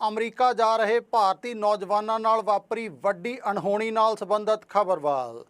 America ਜਾ ਰਹੇ ਭਾਰਤੀ ਨੌਜਵਾਨਾਂ ਨਾਲ ਵਾਪਰੀ ਵੱਡੀ ਅਣਹੋਣੀ ਨਾਲ ਸੰਬੰਧਿਤ ਖਬਰਵਾਲ।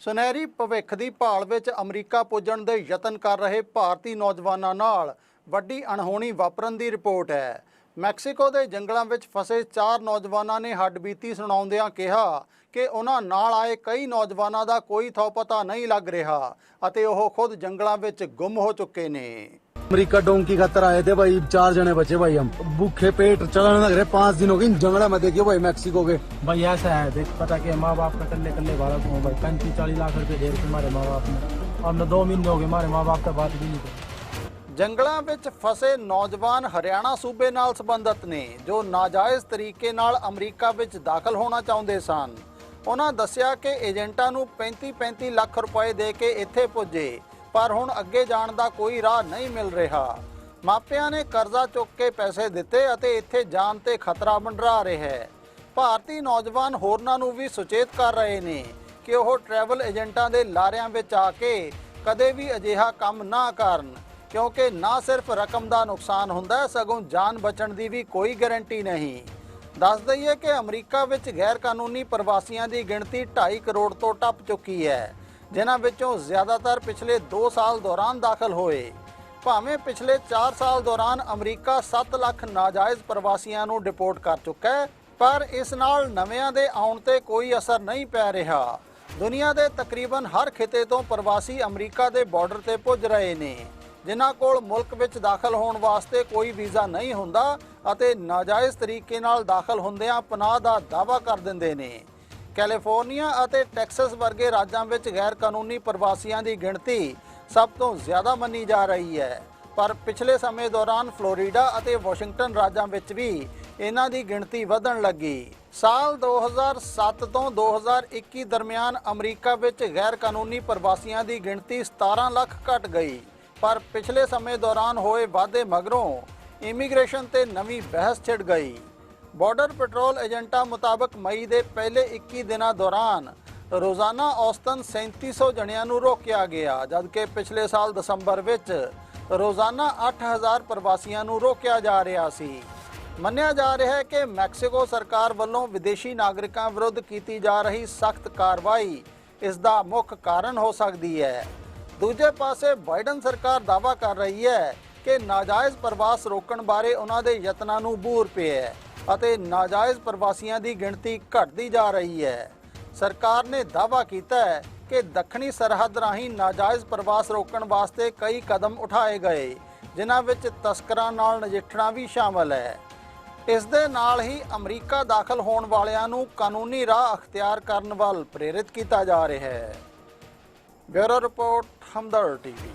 ਸੁਨਹਿਰੀ ਭਵਿੱਖ ਦੀ ਭਾਲ ਵਿੱਚ ਅਮਰੀਕਾ ਪੁੱਜਣ ਦੇ ਯਤਨ ਕਰ ਰਹੇ ਭਾਰਤੀ ਨੌਜਵਾਨਾਂ ਨਾਲ ਵੱਡੀ ਅਣਹੋਣੀ ਵਾਪਰਨ ਦੀ ਰਿਪੋਰਟ ਹੈ। ਮੈਕਸੀਕੋ ਦੇ ਜੰਗਲਾਂ ਵਿੱਚ ਫਸੇ ਚਾਰ ਨੌਜਵਾਨਾਂ ਨੇ ਹੱਡਬੀਤੀ ਸੁਣਾਉਂਦਿਆਂ ਕਿਹਾ ਕਿ ਉਹਨਾਂ ਨਾਲ ਆਏ ਕਈ ਨੌਜਵਾਨਾਂ ਦਾ ਕੋਈ ਥੋ ਪਤਾ ਨਹੀਂ ਲੱਗ ਰਿਹਾ ਅਤੇ ਉਹ ਖੁਦ ਜੰਗਲਾਂ ਵਿੱਚ ਗੁੰਮ ਹੋ ਚੁੱਕੇ ਨੇ। अमेरिका डोंकी खातर आए थे भाई चार जने बचे भाई हम भूखे पेट चलाने लग रहे पांच दिनों के इन जंगला में देखिए भाई मैक्सिको के भाई ऐसा है देख पता कि माँ बाप का कल्ले कल्ले भारत हूँ भाई पैंतीस चालीस लाख रुपए दे रखे हमारे माँ बाप ने और न दो महीने हो गए हमारे माँ बाप का बात भी नहीं करी ਜੰਗਲਾਂ ਵਿੱਚ ਫਸੇ ਨੌਜਵਾਨ ਹਰਿਆਣਾ ਸੂਬੇ ਨਾਲ ਸੰਬੰਧਿਤ ਨੇ ਜੋ ਨਾਜਾਇਜ਼ ਤਰੀਕੇ ਨਾਲ ਅਮਰੀਕਾ ਵਿੱਚ ਦਾਖਲ ਹੋਣਾ ਚਾਹੁੰਦੇ ਸਨ ਉਹਨਾਂ ਦੱਸਿਆ ਕਿ ਏਜੰਟਾਂ ਨੂੰ 35-35 ਲੱਖ ਰੁਪਏ ਦੇ ਕੇ ਇੱਥੇ ਪੁੱਜੇ ਪਰ ਹੁਣ ਅੱਗੇ ਜਾਣ ਦਾ ਕੋਈ ਰਾਹ ਨਹੀਂ ਮਿਲ ਰਿਹਾ। ਮਾਪਿਆਂ ਨੇ ਕਰਜ਼ਾ ਚੁੱਕ ਕੇ ਪੈਸੇ ਦਿੱਤੇ ਅਤੇ ਇੱਥੇ ਜਾਣ ਤੇ ਖਤਰਾ ਮੰਡਰਾ ਰਿਹਾ ਹੈ। ਭਾਰਤੀ ਨੌਜਵਾਨ ਹੋਰਨਾਂ ਨੂੰ ਵੀ ਸੁਚੇਤ ਕਰ ਰਹੇ ਨੇ ਕਿ ਉਹ ਟਰੈਵਲ ਏਜੰਟਾਂ ਦੇ ਲਾਰਿਆਂ ਵਿੱਚ ਆ ਕੇ ਕਦੇ ਵੀ ਅਜਿਹਾ ਕੰਮ ਨਾ ਕਰਨ, ਕਿਉਂਕਿ ਨਾ ਸਿਰਫ ਰਕਮ ਦਾ ਨੁਕਸਾਨ ਹੁੰਦਾ, ਸਗੋਂ ਜਾਨ ਬਚਣ ਦੀ ਵੀ ਕੋਈ ਗਾਰੰਟੀ ਨਹੀਂ। ਦੱਸ ਦਈਏ ਕਿ ਅਮਰੀਕਾ ਵਿੱਚ ਗੈਰ ਕਾਨੂੰਨੀ ਪ੍ਰਵਾਸੀਆਂ ਦੀ ਗਿਣਤੀ 2.5 ਕਰੋੜ ਤੋਂ ਟੱਪ ਚੁੱਕੀ ਹੈ। ਜਿਨ੍ਹਾਂ ਵਿੱਚੋਂ ਜ਼ਿਆਦਾਤਰ ਪਿਛਲੇ 2 ਸਾਲ ਦੌਰਾਨ ਦਾਖਲ ਹੋਏ। ਭਾਵੇਂ ਪਿਛਲੇ 4 ਸਾਲ ਦੌਰਾਨ ਅਮਰੀਕਾ 7 ਲੱਖ ਨਾਜਾਇਜ਼ ਪ੍ਰਵਾਸੀਆਂ ਨੂੰ ਡਿਪੋਰਟ ਕਰ ਚੁੱਕਾ ਹੈ, ਪਰ ਇਸ ਨਾਲ ਨਵਿਆਂ ਦੇ ਆਉਣ ਤੇ ਕੋਈ ਅਸਰ ਨਹੀਂ ਪੈ ਰਿਹਾ। ਦੁਨੀਆ ਦੇ ਤਕਰੀਬਨ ਹਰ ਖਿਤੇ ਤੋਂ ਪ੍ਰਵਾਸੀ ਅਮਰੀਕਾ ਦੇ ਬਾਰਡਰ ਤੇ ਪੁੱਜ ਰਹੇ ਨੇ। ਜਿਨ੍ਹਾਂ ਕੋਲ ਮੁਲਕ ਵਿੱਚ ਦਾਖਲ ਹੋਣ ਵਾਸਤੇ ਕੋਈ ਵੀਜ਼ਾ ਨਹੀਂ ਹੁੰਦਾ ਅਤੇ ਨਾਜਾਇਜ਼ ਤਰੀਕੇ ਨਾਲ ਦਾਖਲ ਹੁੰਦਿਆਂ ਪਨਾਹ ਦਾ ਦਾਅਵਾ ਕਰ ਦਿੰਦੇ ਨੇ। ਕੈਲੀਫੋਰਨੀਆ ਅਤੇ ਟੈਕਸਸ ਵਰਗੇ ਰਾਜਾਂ ਵਿੱਚ ਗੈਰ ਕਾਨੂੰਨੀ ਪ੍ਰਵਾਸੀਆਂ ਦੀ ਗਿਣਤੀ ਸਭ ਤੋਂ ਜ਼ਿਆਦਾ ਮੰਨੀ ਜਾ ਰਹੀ ਹੈ। ਪਰ ਪਿਛਲੇ ਸਮੇਂ ਦੌਰਾਨ ਫਲੋਰੀਡਾ ਅਤੇ ਵਾਸ਼ਿੰਗਟਨ ਰਾਜਾਂ ਵਿੱਚ ਵੀ ਇਹਨਾਂ ਦੀ ਗਿਣਤੀ ਵਧਣ ਲੱਗੀ। ਸਾਲ 2007 ਤੋਂ 2021 ਦਰਮਿਆਨ ਅਮਰੀਕਾ ਵਿੱਚ ਗੈਰ ਕਾਨੂੰਨੀ ਪ੍ਰਵਾਸੀਆਂ ਦੀ ਗਿਣਤੀ 17 ਲੱਖ ਘਟ ਗਈ। ਪਰ ਪਿਛਲੇ ਸਮੇਂ ਦੌਰਾਨ ਹੋਏ ਵਾਧੇ ਮਗਰੋਂ ਇਮੀਗ੍ਰੇਸ਼ਨ ਤੇ ਨਵੀਂ ਬਹਿਸ ਛਿੜ ਗਈ। ਬਾਰਡਰ ਪੈਟਰੋਲ ਏਜੰਟਾਂ ਮੁਤਾਬਕ ਮਈ ਦੇ ਪਹਿਲੇ 21 ਦਿਨਾਂ ਦੌਰਾਨ ਰੋਜ਼ਾਨਾ ਔਸਤਨ 3700 ਜਣਿਆਂ ਨੂੰ ਰੋਕਿਆ ਗਿਆ, ਜਦਕਿ ਪਿਛਲੇ ਸਾਲ ਦਸੰਬਰ ਵਿੱਚ ਰੋਜ਼ਾਨਾ 8000 ਪ੍ਰਵਾਸੀਆਂ ਨੂੰ ਰੋਕਿਆ ਜਾ ਰਿਹਾ ਸੀ। ਮੰਨਿਆ ਜਾ ਰਿਹਾ ਹੈ ਕਿ ਮੈਕਸੀਕੋ ਸਰਕਾਰ ਵੱਲੋਂ ਵਿਦੇਸ਼ੀ ਨਾਗਰਿਕਾਂ ਵਿਰੁੱਧ ਕੀਤੀ ਜਾ ਰਹੀ ਸਖਤ ਕਾਰਵਾਈ ਇਸ ਦਾ ਮੁੱਖ ਕਾਰਨ ਹੋ ਸਕਦੀ ਹੈ। ਦੂਜੇ ਪਾਸੇ ਬਾਈਡਨ ਸਰਕਾਰ ਦਾਅਵਾ ਕਰ ਰਹੀ ਹੈ ਕਿ ਨਾਜਾਇਜ਼ ਪ੍ਰਵਾਸ ਰੋਕਣ ਬਾਰੇ ਉਹਨਾਂ ਦੇ ਯਤਨਾਂ ਨੂੰ ਬੂਰ ਪਿਆ ਹੈ। ਅਤੇ ਨਾਜਾਇਜ਼ ਪ੍ਰਵਾਸੀਆਂ ਦੀ ਗਿਣਤੀ ਘਟਦੀ ਜਾ ਰਹੀ ਹੈ। ਸਰਕਾਰ ਨੇ ਦਾਅਵਾ ਕੀਤਾ ਹੈ ਕਿ ਦੱਖਣੀ ਸਰਹੱਦ ਰਾਹੀਂ ਨਾਜਾਇਜ਼ ਪ੍ਰਵਾਸ ਰੋਕਣ ਵਾਸਤੇ ਕਈ ਕਦਮ ਉਠਾਏ ਗਏ, ਜਿਨ੍ਹਾਂ ਵਿੱਚ ਤਸਕਰਾਂ ਨਾਲ ਨਜਿੱਠਣਾ ਵੀ ਸ਼ਾਮਲ ਹੈ। ਇਸ ਦੇ ਨਾਲ ਹੀ ਅਮਰੀਕਾ ਦਾਖਲ ਹੋਣ ਵਾਲਿਆਂ ਨੂੰ ਕਾਨੂੰਨੀ ਰਾਹ ਅਖਤਿਆਰ ਕਰਨ ਵੱਲ ਪ੍ਰੇਰਿਤ ਕੀਤਾ ਜਾ ਰਿਹਾ ਹੈ। Bureau report Hamdard TV.